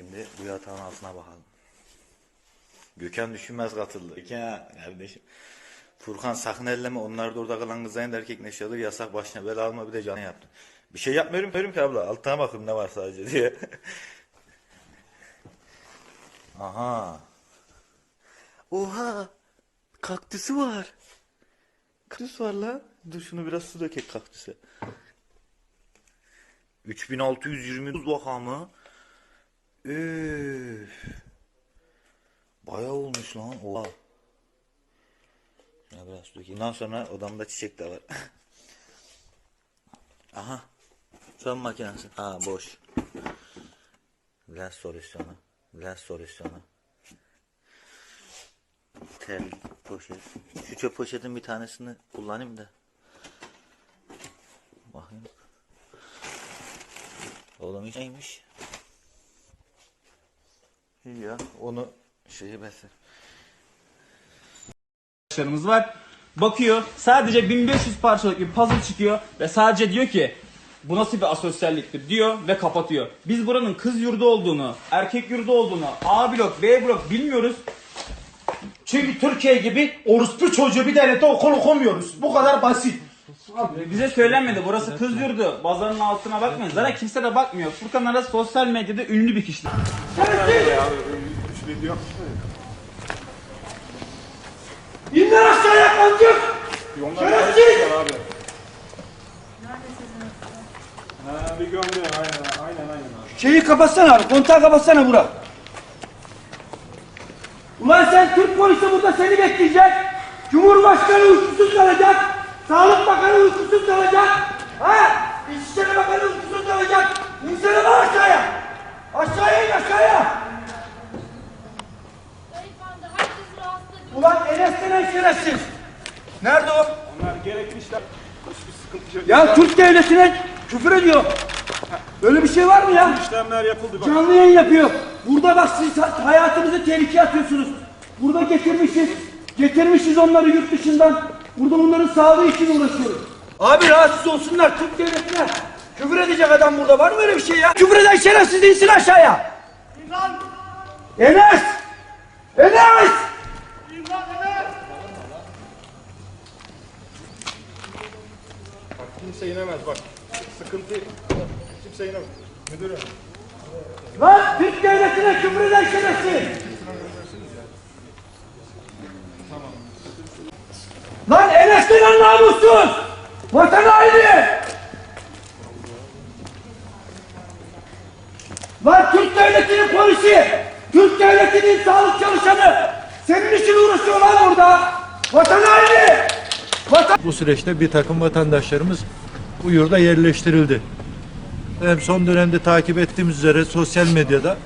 Şimdi bu yatağın altına bakalım. Gökhan Düşünmez katıldı. Gökhan kardeşim. Furkan sakın elleme onlar da orada kalan kızların da erkek neşyadır yasak başına bela alma bir de canı yaptı. Bir şey yapmıyorum diyorum ki abla altına bakıyorum ne var sadece diye. Aha. Oha. Kaktüsü var. Kaktüs var la. Dur şunu biraz su dökek kaktüse. 3620 vakamı. Üf. Bayağı olmuş lan. Oha. Şuna biraz dökeyim. Ondan sonra odamda çiçek de var. Aha. Fön makinesi. Ha boş. Lens solüsyonu. Lens solüsyonu. Tel poşet. Şu çöp poşetin bir tanesini kullanayım da. Bakayım. Oğlum hiç neymiş? İyi ya. Onu şeyi besler. arkadaşlarımız var. Bakıyor sadece 1500 parçalık bir puzzle çıkıyor ve sadece diyor ki bu nasıl bir asosyalliktir diyor ve kapatıyor. Biz buranın kız yurdu olduğunu, erkek yurdu olduğunu, A blok, B blok bilmiyoruz. Çünkü Türkiye gibi orospu çocuğu bir devlette okul okumuyoruz. Bu kadar basit. Bize söylenmedi burası kız yurdu. Bazanın altına bakmayın. Zaten kimse de bakmıyor. Furkan Aras sosyal medyada ünlü bir kişi. İn lan aşağıya kancık. Şerefsiz. Ha, bir gömdü. Aynen, aynen, aynen abi. Şeyi kapatsana abi. Kontağı kapatsana Burak. Ulan sen Türk polisi burada seni bekleyecek. Cumhurbaşkanı uykusuz kalacak. Bakanı uykusuz kalacak. Ha? İçişleri Bakanı uykusuz kalacak. İnsene lan aşağıya. Aşağıya in aşağıya. Ulan Enes denen şerefsiz. Nerede o? Onlar gerekli işler. Hiçbir sıkıntı yok. Ya Türk devletine küfür ediyor. Böyle bir şey var mı ya? İşlemler yapıldı. Bak, Canlı yayın yapıyor. Burada bak siz ha- hayatınızı tehlikeye atıyorsunuz. Burada getirmişiz. Getirmişiz onları yurt dışından. Burada onların sağlığı için uğraşıyoruz. Abi rahatsız olsunlar Türk devletine. Küfür edecek adam burada var mı öyle bir şey ya? Küfür eden şerefsiz insin aşağıya. Enes! Enes! kimse inemez bak. Sıkıntı kimse inemez. Müdürüm. Lan Türk devletine küfür eden şerefsiz! Lan Enes denen namussuz! Vatan haini! Lan Türk devletinin polisi! Türk devletinin sağlık çalışanı! Senin için uğraşıyor lan burada! Vatan haini! Vatan... Bu süreçte bir takım vatandaşlarımız bu yurda yerleştirildi. Hem son dönemde takip ettiğimiz üzere sosyal medyada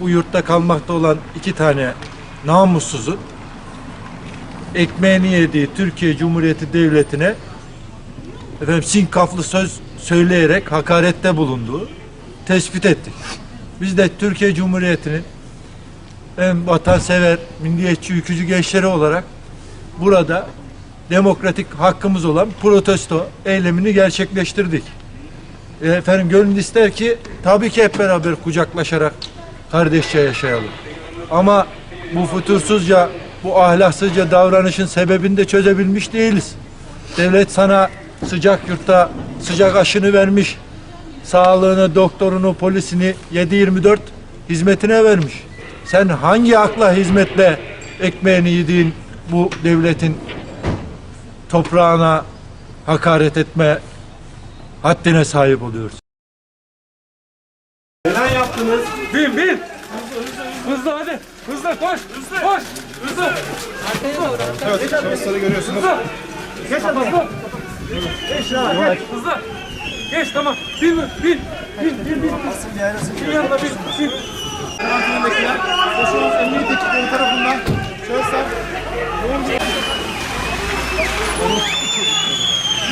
bu yurtta kalmakta olan iki tane namussuzun ekmeğini yediği Türkiye Cumhuriyeti Devleti'ne efendim sinkaflı söz söyleyerek hakarette bulunduğu tespit ettik. Biz de Türkiye Cumhuriyeti'nin hem vatansever, milliyetçi, ülkücü gençleri olarak burada demokratik hakkımız olan protesto eylemini gerçekleştirdik. E, Efendim gönül ister ki tabii ki hep beraber kucaklaşarak kardeşçe yaşayalım. Ama bu fütursuzca, bu ahlaksızca davranışın sebebini de çözebilmiş değiliz. Devlet sana sıcak yurtta sıcak aşını vermiş. Sağlığını, doktorunu, polisini 7-24 hizmetine vermiş. Sen hangi akla hizmetle ekmeğini yediğin bu devletin toprağına hakaret etme haddine sahip oluyoruz. Neden yaptınız? Bin bin. Hızlı hadi. Hızlı koş. Hızlı. Koş. Hızlı. Evet, şahısları görüyorsunuz. Geç hadi hızlı. Geç ya. Geç. Hızlı. Geç tamam. Bin. Bin bin bin. bin. Bin yanına bin. Bin.